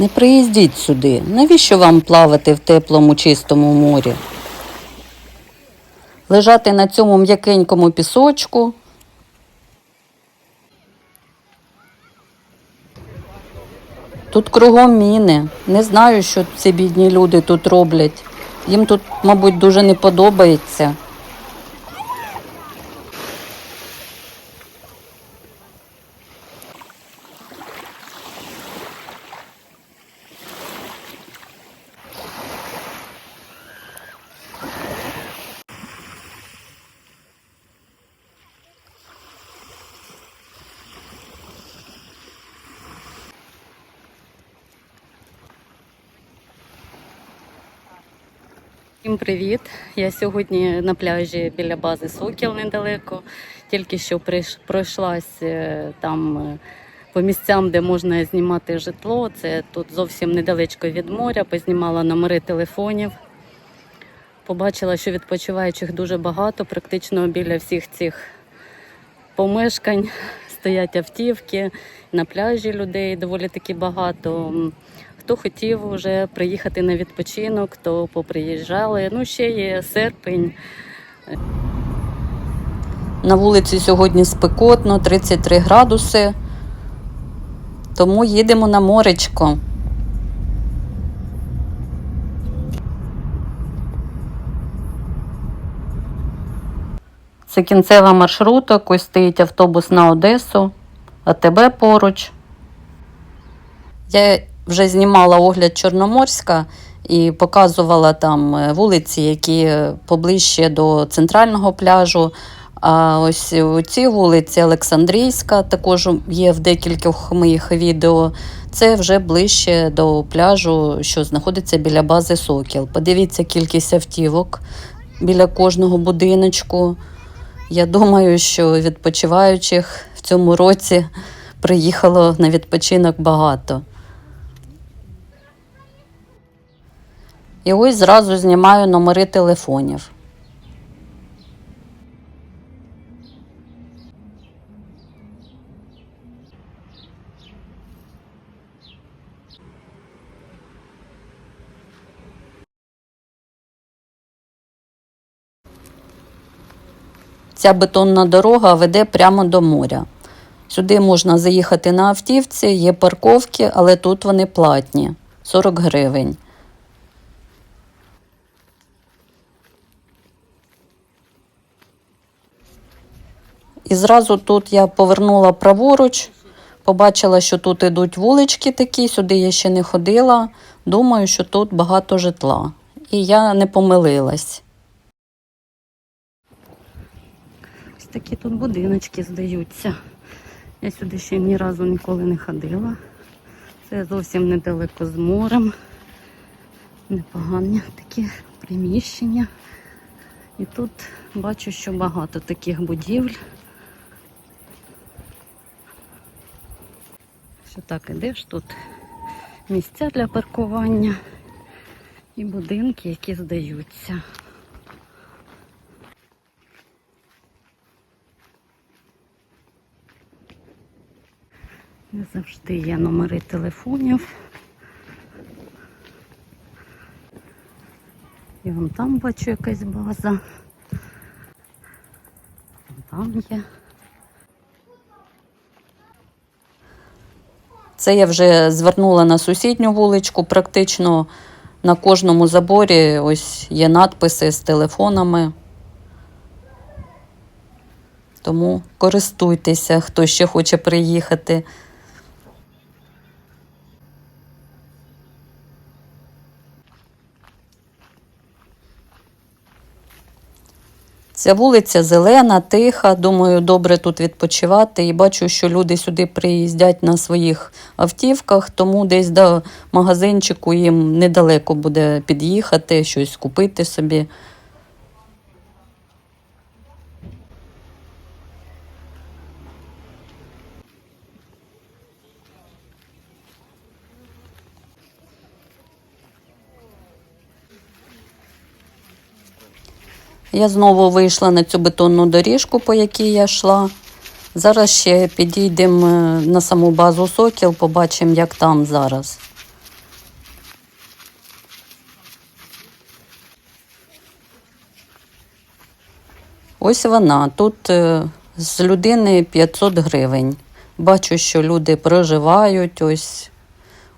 Не приїздіть сюди. Навіщо вам плавати в теплому чистому морі? Лежати на цьому м'якенькому пісочку. Тут кругом міни. Не знаю, що ці бідні люди тут роблять. Їм тут, мабуть, дуже не подобається. Всім привіт! Я сьогодні на пляжі біля бази Сокіл недалеко. Тільки що пройшлась е, там е, по місцям, де можна знімати житло. Це тут зовсім недалечко від моря. Познімала номери телефонів. Побачила, що відпочиваючих дуже багато, практично біля всіх цих помешкань стоять автівки. На пляжі людей доволі таки багато. Хто хотів вже приїхати на відпочинок, то поприїжджали. Ну, ще є серпень. На вулиці сьогодні спекотно, 33 градуси. Тому їдемо на моречко. Це кінцева маршруток, ось стоїть автобус на Одесу, а тебе поруч. Я вже знімала огляд Чорноморська і показувала там е, вулиці, які е, поближче до центрального пляжу. А ось у цій вулиці Олександрійська також є в декількох моїх відео. Це вже ближче до пляжу, що знаходиться біля бази Сокіл. Подивіться кількість автівок біля кожного будиночку. Я думаю, що відпочиваючих в цьому році приїхало на відпочинок багато. І ось зразу знімаю номери телефонів. Ця бетонна дорога веде прямо до моря. Сюди можна заїхати на автівці, є парковки, але тут вони платні 40 гривень. І зразу тут я повернула праворуч, побачила, що тут ідуть вулички такі, сюди я ще не ходила. Думаю, що тут багато житла. І я не помилилась. Ось такі тут будиночки здаються. Я сюди ще ні разу ніколи не ходила. Це зовсім недалеко з морем. Непогані такі приміщення. І тут бачу, що багато таких будівель. Що так ідеш тут місця для паркування і будинки, які здаються. Не завжди є номери телефонів. І вон там бачу якась база. Там є. Це я вже звернула на сусідню вуличку. Практично на кожному заборі ось є надписи з телефонами. Тому користуйтеся, хто ще хоче приїхати. Ця вулиця зелена, тиха. Думаю, добре тут відпочивати. І бачу, що люди сюди приїздять на своїх автівках, тому десь до магазинчику їм недалеко буде під'їхати, щось купити собі. Я знову вийшла на цю бетонну доріжку, по якій я йшла. Зараз ще підійдемо е, на саму базу сокіл, побачимо, як там зараз. Ось вона. Тут е, з людини 500 гривень. Бачу, що люди проживають ось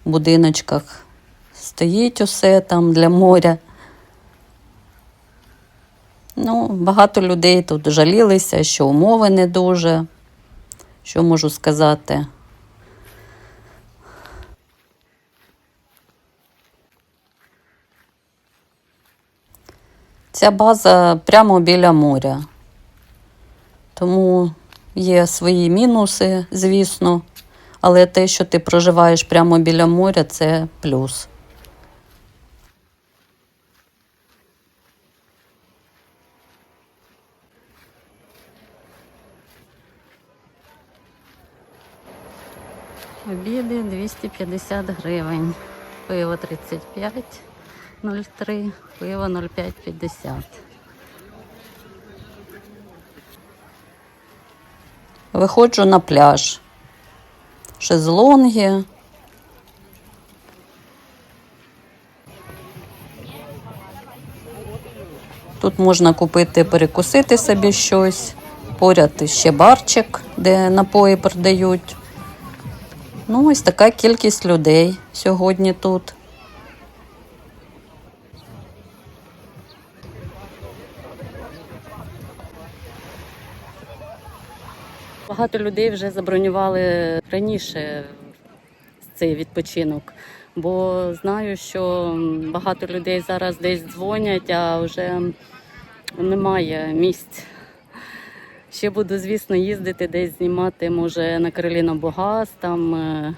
в будиночках. Стоїть усе там для моря. Ну, багато людей тут жалілися, що умови не дуже. Що можу сказати? Ця база прямо біля моря. Тому є свої мінуси, звісно. Але те, що ти проживаєш прямо біля моря, це плюс. Обіди 250 гривень. Пиво 35, 0,3, пиво 0,550. Виходжу на пляж. Шезлонги. Тут можна купити, перекусити собі щось. Поряд ще барчик, де напої продають. Ну, ось така кількість людей сьогодні тут. Багато людей вже забронювали раніше цей відпочинок, бо знаю, що багато людей зараз десь дзвонять, а вже немає місць. Ще буду, звісно, їздити десь знімати, може, на Кароліна Богас, там, е,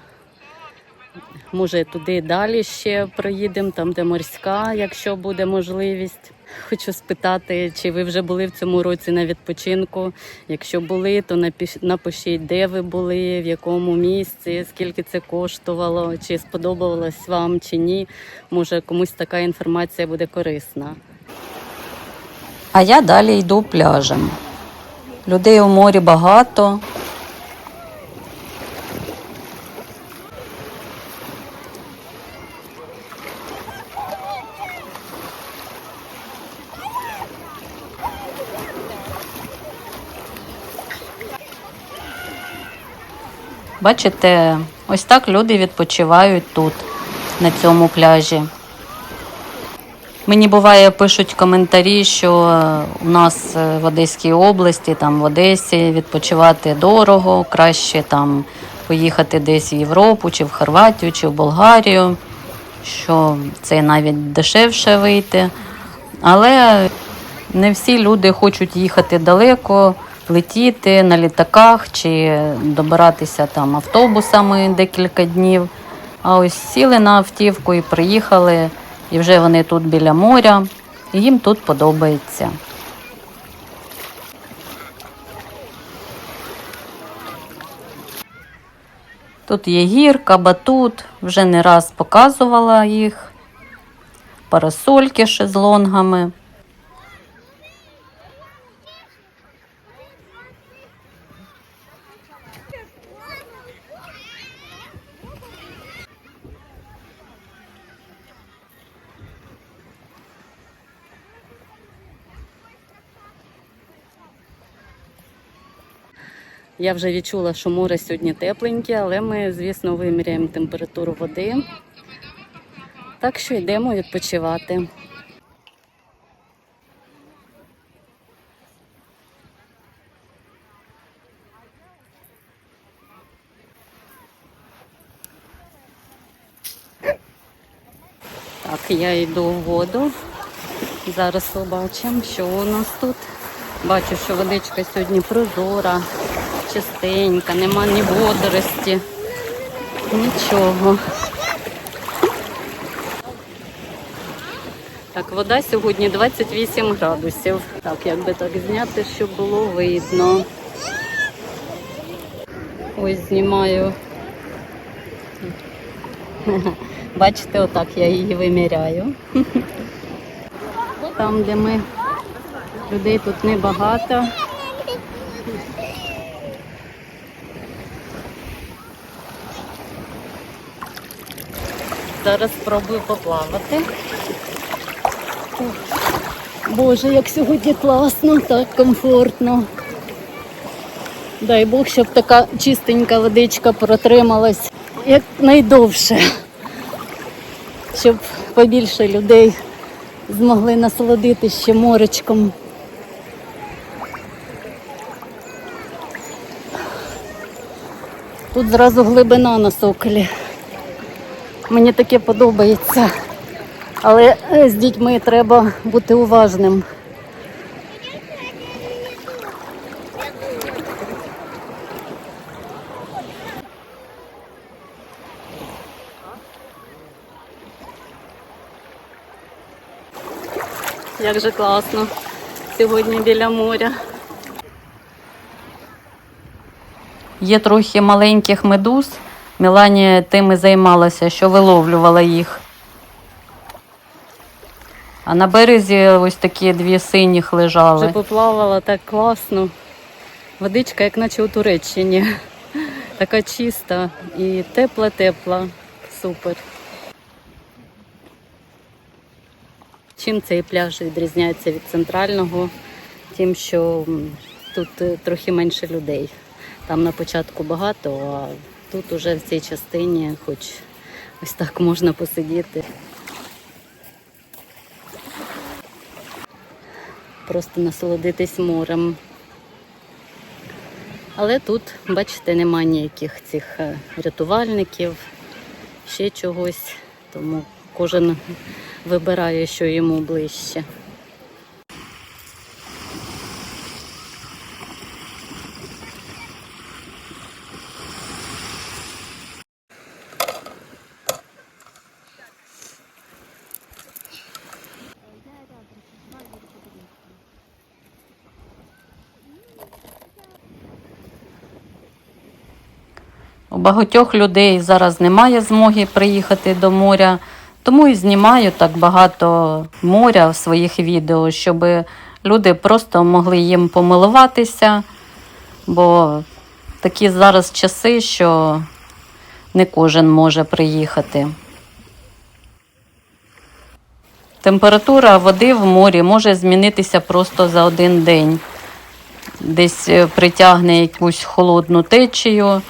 може, туди далі ще проїдемо, там, де морська, якщо буде можливість. Хочу спитати, чи ви вже були в цьому році на відпочинку. Якщо були, то напишіть, де ви були, в якому місці, скільки це коштувало, чи сподобалось вам, чи ні. Може, комусь така інформація буде корисна. А я далі йду пляжем. Людей у морі багато. Бачите, ось так люди відпочивають тут, на цьому пляжі. Мені буває пишуть коментарі, що е, у нас е, в Одеській області, там в Одесі відпочивати дорого, краще там поїхати десь в Європу, чи в Хорватію, чи в Болгарію, що це навіть дешевше вийти. Але не всі люди хочуть їхати далеко, летіти на літаках чи добиратися там автобусами декілька днів. А ось сіли на автівку і приїхали, і вже вони тут біля моря, і їм тут подобається. Тут є гірка, батут, вже не раз показувала їх, парасольки з шезлонгами. Я вже відчула, що море сьогодні тепленьке, але ми, звісно, виміряємо температуру води. Так що йдемо відпочивати. Так, я йду в воду. Зараз побачимо, що у нас тут. Бачу, що водичка сьогодні прозора, чистенька, нема ні водорості, нічого. Так, вода сьогодні 28 градусів. Так, як би так зняти, щоб було видно. Ось знімаю. Бачите, отак я її виміряю. Там, де ми людей тут небагато. Зараз спробую поплавати. Боже, як сьогодні класно, так комфортно. Дай Бог, щоб така чистенька водичка протрималась як найдовше, щоб побільше людей змогли насолодити ще моречком. Тут зразу глибина на соколі. Мені таке подобається. Але е, з дітьми треба бути уважним. Як же класно сьогодні біля моря. Є трохи маленьких медуз. Міланія тим і займалася, що виловлювала їх. А на березі ось такі дві синіх лежали. Вже поплавала так класно. Водичка, як наче у Туреччині. Така чиста і тепла-тепла. Супер. Чим цей пляж відрізняється від центрального? Тим, що тут е, трохи менше людей. Там на початку багато, а тут уже в цій частині, хоч ось так можна посидіти. Просто насолодитись морем. Але тут, бачите, немає ніяких цих е, рятувальників, ще чогось. Тому кожен вибирає, що йому ближче. У багатьох людей зараз немає змоги приїхати до моря, тому і знімаю так багато моря в своїх відео, щоб люди просто могли їм помилуватися, бо такі зараз часи, що не кожен може приїхати. Температура води в морі може змінитися просто за один день. Десь е, притягне якусь холодну течію.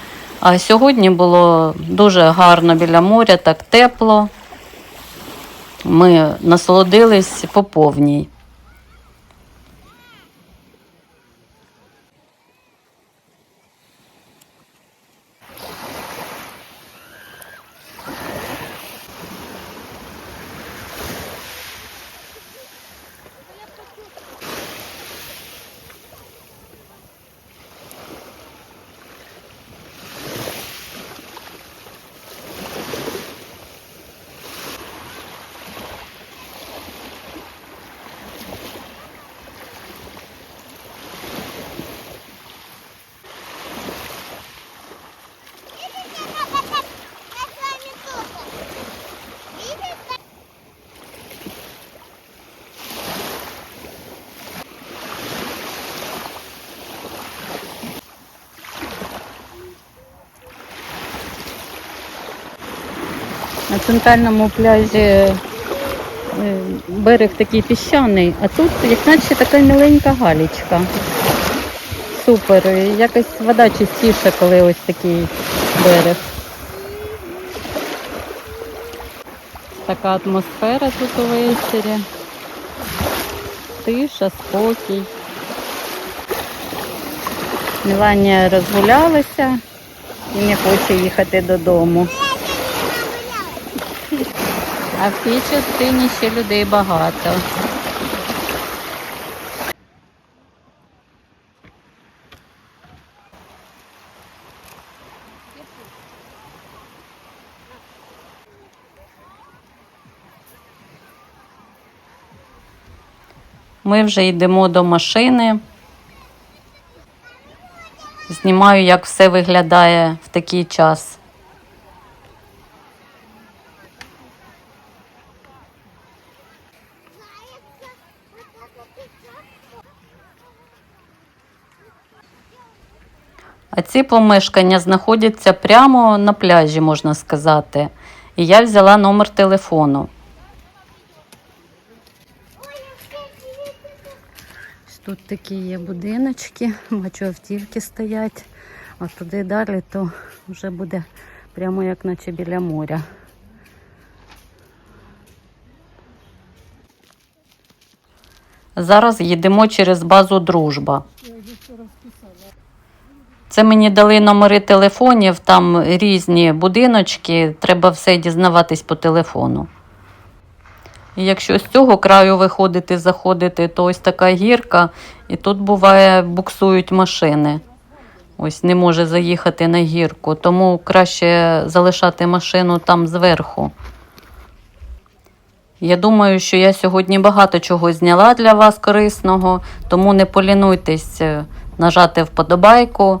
А сьогодні було дуже гарно біля моря, так тепло. Ми насолодились по повній. На центральному пляжі е, берег такий піщаний, а тут як наче така міленька галічка. Супер. Якось вода чистіша, коли ось такий берег. Така атмосфера тут увечері. Тиша, спокій. Міланія розгулялася і не хоче їхати додому. А в цій частині ще людей багато. Ми вже йдемо до машини. Знімаю, як все виглядає в такий час. А ці помешкання знаходяться прямо на пляжі, можна сказати. І я взяла номер телефону. Я Тут такі є будиночки, бачу, автівки стоять, а туди далі то вже буде прямо як наче біля моря. Зараз їдемо через базу Дружба. Це мені дали номери телефонів, там різні будиночки, треба все дізнаватись по телефону. І якщо з цього краю виходити, заходити, то ось така гірка, і тут буває буксують машини. Ось не може заїхати на гірку, тому краще залишати машину там зверху. Я думаю, що я сьогодні багато чого зняла для вас корисного, тому не полінуйтесь е, нажати вподобайку,